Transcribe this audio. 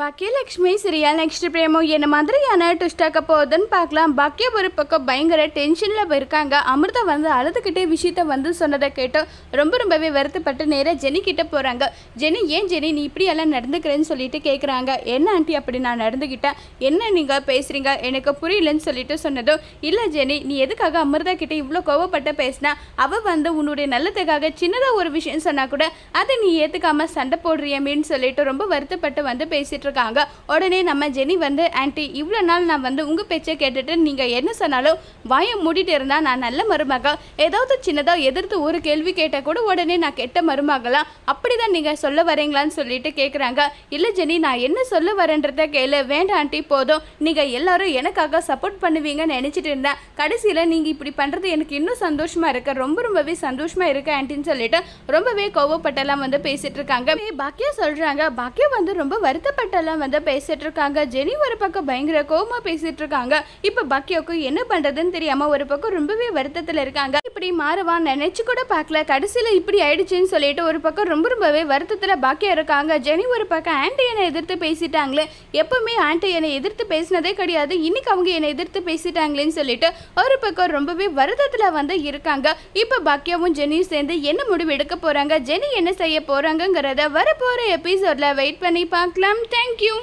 Baakiyalakshmi serial next பிரேமோ என்ன மாதிரியான ட்விஸ்டாக்க போகுதுன்னு பார்க்கலாம். பாக்கிய ஒரு பக்கம் பயங்கர டென்ஷனில் இருக்காங்க அமிர்தா வந்து அழுதுகிட்டே விஷயத்த வந்து சொன்னதை கேட்டோம். ரொம்ப ரொம்பவே வருத்தப்பட்டு நேராக ஜெனி கிட்ட போகிறாங்க ஜெனி ஏன் ஜெனி? நீ இப்படியெல்லாம் நடந்துக்கிறேன்னு சொல்லிட்டு கேட்குறாங்க என்ன ஆண்டி அப்படி நான் நடந்துக்கிட்டேன் என்ன நீங்கள் பேசுகிறீங்க எனக்கு புரியலன்னு சொல்லிட்டு சொன்னதும் இல்லை ஜெனி நீ எதுக்காக அமிர்தா கிட்டே இவ்வளோ கோவப்பட்டு பேசினா? அவள் வந்து உன்னுடைய நல்லதுக்காக சின்னதாக ஒரு விஷயம் சொன்னால் கூட அதை நீ ஏற்றுக்காமல் சண்டை போடுறியமேன்னு சொல்லிட்டு ரொம்ப வருத்தப்பட்டு வந்து பேசிட்டு இருக்காங்க உடனே நம்ம ஜெனி வந்து ஆன்ட்டி இவ்வளோ நாள் நான் வந்து உங்கள் பேச்சை கேட்டுட்டு நீங்கள் என்ன சொன்னாலும் வாயை மூடிட்டு இருந்தால் நான் நல்ல மருமக. ஏதாவது சின்னதாக எதிர்த்து ஒரு கேள்வி கேட்டால் கூட உடனே நான் கெட்ட மருமகளா? அப்படிதான் நீங்கள் சொல்ல வரீங்களான்னு சொல்லிட்டு கேட்குறாங்க இல்லை ஜெனி நான் என்ன சொல்ல வரேன்றத கேளு. வேண்டாம் ஆண்டி போதும். நீங்கள் எல்லாரும் எனக்காக சப்போர்ட் பண்ணுவீங்கன்னு நினச்சிட்டு இருந்தேன். கடைசியில் நீங்கள் இப்படி பண்ணுறது எனக்கு இன்னும் சந்தோஷமாக இருக்கு. ரொம்ப ரொம்பவே சந்தோஷமாக இருக்கு ஆன்ட்டின்னு சொல்லிட்டு ரொம்பவே கோவப்பட்டெல்லாம் வந்து பேசிட்டு இருக்காங்க. பாக்கியா சொல்கிறாங்க பாக்கியா வந்து ரொம்ப வருத்தப்பட்ட எல்லாம் வந்து பேசிட்டு இருக்காங்க ஜெனி ஒரு பக்கம் பயங்கர கோபமா பேசிட்டு இருக்காங்க இப்போ பக்கியோக்கு என்ன பண்றதுன்னு தெரியாம ஒரு பக்கம் ரொம்பவே வருத்தத்தில் இருக்காங்க. இப்படி மாறுவான் நினைச்சு கூட பார்க்கல. கடைசியில் இப்படி ஆயிடுச்சுன்னு சொல்லிட்டு ஒரு பக்கம் ரொம்ப ரொம்பவே வருத்தத்தில் பாக்கியா இருக்காங்க. ஜெனி ஒரு பக்கம் ஆண்டி என்னை எதிர்த்து பேசிட்டாங்களே. எப்பவுமே ஆண்டி என்னை எதிர்த்து பேசினதே கிடையாது. இன்னைக்கு அவங்க என்னை எதிர்த்து பேசிட்டாங்களேன்னு சொல்லிட்டு ஒரு பக்கம் ரொம்பவே வருத்தத்தில் வந்து இருக்காங்க. இப்போ பாக்கியாவும் ஜெனியும் சேர்ந்து என்ன முடிவு எடுக்க போறாங்க? ஜெனி என்ன செய்ய போகிறாங்கங்கிறத வரப்போற எபிசோட்ல வெயிட் பண்ணி பார்க்கலாம். தேங்க்யூ